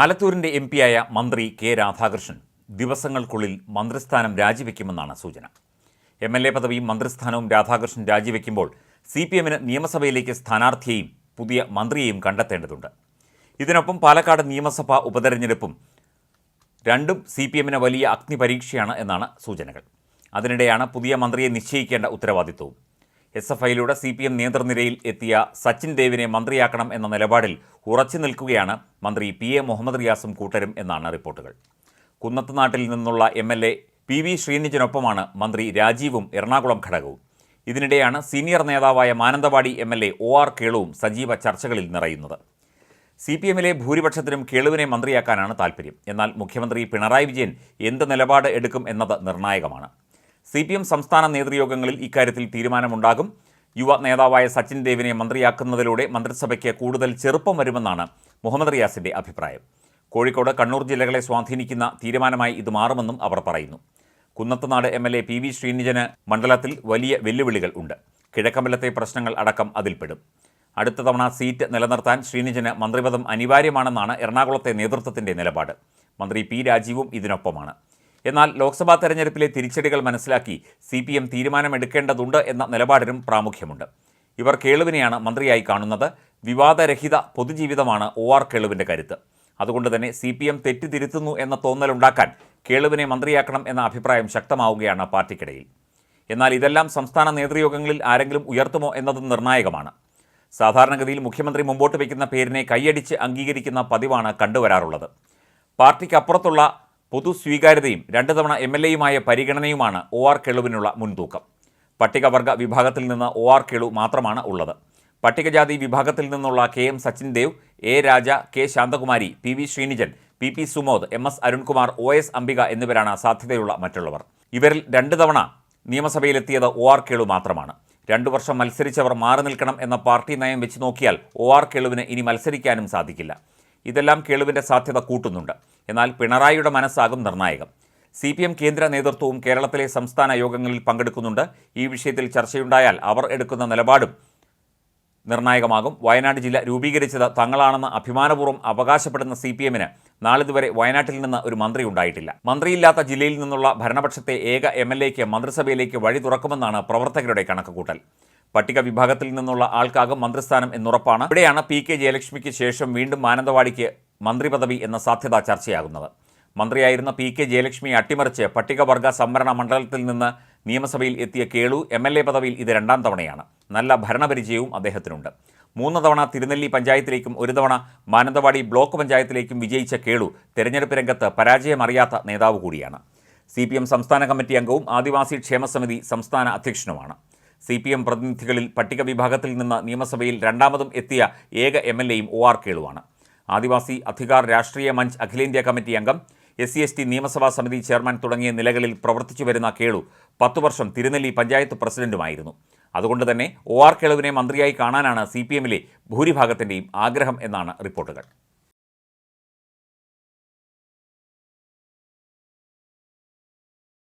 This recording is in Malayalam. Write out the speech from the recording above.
ആലത്തൂരിന്റെ എം പിയായ മന്ത്രി കെ രാധാകൃഷ്ണൻ ദിവസങ്ങൾക്കുള്ളിൽ മന്ത്രിസ്ഥാനം രാജിവെക്കുമെന്നാണ് സൂചന. എം എൽ എ പദവിയും മന്ത്രിസ്ഥാനവും രാധാകൃഷ്ണൻ രാജിവെക്കുമ്പോൾ സി പി എമ്മിന് നിയമസഭയിലേക്ക് സ്ഥാനാർത്ഥിയെയും പുതിയ മന്ത്രിയെയും കണ്ടെത്തേണ്ടതുണ്ട്. ഇതിനൊപ്പം പാലക്കാട് നിയമസഭാ ഉപതെരഞ്ഞെടുപ്പും രണ്ടും സി പി എമ്മിന് വലിയ അഗ്നിപരീക്ഷയാണ് എന്നാണ് സൂചനകൾ. അതിനിടെയാണ് പുതിയ മന്ത്രിയെ നിശ്ചയിക്കേണ്ട ഉത്തരവാദിത്വവും. എസ് എഫ് ഐയിലൂടെ സി പി എം നേതൃനിരയിൽ എത്തിയ സച്ചിൻ ദേവിനെ മന്ത്രിയാക്കണം എന്ന നിലപാടിൽ ഉറച്ചു നിൽക്കുകയാണ് മന്ത്രി പി എ മുഹമ്മദ് റിയാസും കൂട്ടരും എന്നാണ് റിപ്പോർട്ടുകൾ. കുന്നത്തുനാട്ടിൽ നിന്നുള്ള M L A P V ശ്രീനിജിനൊപ്പമാണ് മന്ത്രി രാജീവും എറണാകുളം ഘടകവും. ഇതിനിടെയാണ് സീനിയർ നേതാവായ Mananthavady M L A O R കേളുവും സജീവ ചർച്ചകളിൽ നിറയുന്നത്. സി പി എമ്മിലെ ഭൂരിപക്ഷത്തിനും കേളുവിനെ മന്ത്രിയാക്കാനാണ് താൽപ്പര്യം എന്നാൽ മുഖ്യമന്ത്രി പിണറായി വിജയൻ എന്ത് നിലപാട് എടുക്കും എന്നത് നിർണായകമാണ്. സി പി എം സംസ്ഥാന നേതൃയോഗങ്ങളിൽ ഇക്കാര്യത്തിൽ തീരുമാനമുണ്ടാകും. യുവ നേതാവായ സച്ചിൻ ദേവിനെ മന്ത്രിയാക്കുന്നതിലൂടെ മന്ത്രിസഭയ്ക്ക് കൂടുതൽ ചെറുപ്പം വരുമെന്നാണ് മുഹമ്മദ് റിയാസിന്റെ അഭിപ്രായം. കോഴിക്കോട് കണ്ണൂർ ജില്ലകളെ സ്വാധീനിക്കുന്ന തീരുമാനമായി ഇത് മാറുമെന്നും അവർ പറയുന്നു. Kunnathunad M L A P V ശ്രീനിജന് മണ്ഡലത്തിൽ വലിയ വെല്ലുവിളികൾ ഉണ്ട്. കിഴക്കമ്പലത്തെ പ്രശ്നങ്ങൾ അടക്കം അതിൽപ്പെടും. അടുത്ത തവണ സീറ്റ് നിലനിർത്താൻ ശ്രീനിജന് മന്ത്രിപദം അനിവാര്യമാണെന്നാണ് എറണാകുളത്തെ നേതൃത്വത്തിന്റെ നിലപാട്. മന്ത്രി പി രാജീവും ഇതിനൊപ്പമാണ്. എന്നാൽ ലോക്സഭാ തെരഞ്ഞെടുപ്പിലെ തിരിച്ചടികൾ മനസ്സിലാക്കി സി പി എം തീരുമാനമെടുക്കേണ്ടതുണ്ട് എന്ന നിലപാടിനും പ്രാമുഖ്യമുണ്ട്. ഇവർ കേളുവിനെയാണ് മന്ത്രിയായി കാണുന്നത്. വിവാദരഹിത പൊതുജീവിതമാണ് ഒ ആർ കേളുവിന്റെ കരുത്ത്. അതുകൊണ്ട് തന്നെ സി പി എം തെറ്റിതിരുത്തുന്നു എന്ന തോന്നലുണ്ടാക്കാൻ കേളുവിനെ മന്ത്രിയാക്കണം എന്ന അഭിപ്രായം ശക്തമാവുകയാണ് പാർട്ടിക്കിടയിൽ. എന്നാൽ ഇതെല്ലാം സംസ്ഥാന നേതൃയോഗങ്ങളിൽ ആരെങ്കിലും ഉയർത്തുമോ എന്നതും നിർണായകമാണ്. സാധാരണഗതിയിൽ മുഖ്യമന്ത്രി മുമ്പോട്ട് വയ്ക്കുന്ന പേരിനെ കൈയടിച്ച് അംഗീകരിക്കുന്ന പതിവാണ് കണ്ടുവരാറുള്ളത്. പാർട്ടിക്കപ്പുറത്തുള്ള പൊതു സ്വീകാര്യതയും രണ്ട് തവണ എം എൽ എയുമായ പരിഗണനയുമാണ് ഒ ആർ കെളുവിനുള്ള മുൻതൂക്കം. പട്ടികവർഗ വിഭാഗത്തിൽ നിന്ന് ഒ ആർ കെളു മാത്രമാണ് ഉള്ളത്. പട്ടികജാതി വിഭാഗത്തിൽ നിന്നുള്ള K M Sachin Dev A Raja K Santhakumari P V Sreenijan P P Sumod M S Arunkumar O S Ambika എന്നിവരാണ് സാധ്യതയുള്ള മറ്റുള്ളവർ. ഇവരിൽ രണ്ടു തവണ നിയമസഭയിലെത്തിയത് ഒ ആർ കേളു മാത്രമാണ്. രണ്ടു വർഷം മത്സരിച്ചവർ മാറി നിൽക്കണം എന്ന പാർട്ടി നയം വെച്ച് നോക്കിയാൽ ഒ ആർ കേളുവിന് ഇനി മത്സരിക്കാനും സാധിക്കില്ല. ഇതെല്ലാം കേളുവിന്റെ സാധ്യത കൂട്ടുന്നുണ്ട്. എന്നാൽ പിണറായിയുടെ മനസ്സാകും നിർണായകം. സി പി എം കേന്ദ്ര നേതൃത്വവും കേരളത്തിലെ സംസ്ഥാന യോഗങ്ങളിൽ പങ്കെടുക്കുന്നുണ്ട്. ഈ വിഷയത്തിൽ ചർച്ചയുണ്ടായാൽ അവർ എടുക്കുന്ന നിലപാടും നിർണായകമാകും. വയനാട് ജില്ല രൂപീകരിച്ചത് തങ്ങളാണെന്ന് അഭിമാനപൂർവം അവകാശപ്പെടുന്ന സി പി എമ്മിന് നാളിതുവരെ വയനാട്ടിൽ നിന്ന് ഒരു മന്ത്രി ഉണ്ടായിട്ടില്ല. മന്ത്രിയില്ലാത്ത ജില്ലയിൽ നിന്നുള്ള ഭരണപക്ഷത്തെ ഏക എം എൽ എക്ക് മന്ത്രിസഭയിലേക്ക് വഴി തുറക്കുമെന്നാണ് പ്രവർത്തകരുടെ കണക്കുകൂട്ടൽ. പട്ടിക വിഭാഗത്തിൽ നിന്നുള്ള ആൾക്കാകും മന്ത്രിസ്ഥാനം എന്നുറപ്പാണ്. ഇവിടെയാണ് പി കെ ജയലക്ഷ്മിക്ക് ശേഷം വീണ്ടും മാനന്തവാടിക്ക് മന്ത്രിപദവി എന്ന സാധ്യത ചർച്ചയാകുന്നത്. മന്ത്രിയായിരുന്ന പി കെ ജയലക്ഷ്മിയെ അട്ടിമറിച്ച് പട്ടികവർഗ സംവരണ മണ്ഡലത്തിൽ നിന്ന് നിയമസഭയിൽ എത്തിയ കേളു എം എൽ എ പദവിയിൽ ഇത് രണ്ടാം തവണയാണ്. നല്ല ഭരണപരിചയവും അദ്ദേഹത്തിനുണ്ട്. മൂന്ന് തവണ തിരുനെല്ലി പഞ്ചായത്തിലേക്കും ഒരു തവണ മാനന്തവാടി ബ്ലോക്ക് പഞ്ചായത്തിലേക്കും വിജയിച്ച കേളു തെരഞ്ഞെടുപ്പ് രംഗത്ത് പരാജയമറിയാത്ത നേതാവ് കൂടിയാണ്. സി പി എം സംസ്ഥാന കമ്മിറ്റി അംഗവും ആദിവാസി ക്ഷേമ സമിതി സംസ്ഥാന അധ്യക്ഷനുമാണ്. സി പി എം പ്രതിനിധികളിൽ പട്ടിക വിഭാഗത്തിൽ നിന്ന് നിയമസഭയിൽ രണ്ടാമതും എത്തിയ ഏക എം എൽ എയും ഒ ആർ കേളുവാണ്. ആദിവാസി അധികാർ രാഷ്ട്രീയ മഞ്ച് അഖിലേന്ത്യാ കമ്മിറ്റി അംഗം എസ് സി എസ് ടി നിയമസഭാ സമിതി ചെയർമാൻ തുടങ്ങിയ നിലകളിൽ പ്രവർത്തിച്ചു വരുന്ന കേളു പത്തു വർഷം തിരുനെല്ലി പഞ്ചായത്ത് പ്രസിഡന്റുമായിരുന്നു. അതുകൊണ്ട് തന്നെ ഒ ആർ കേളുവിനെ മന്ത്രിയായി കാണാനാണ് സി പി എമ്മിലെ ഭൂരിഭാഗത്തിന്റെയും ആഗ്രഹം എന്നാണ് റിപ്പോർട്ടുകൾ.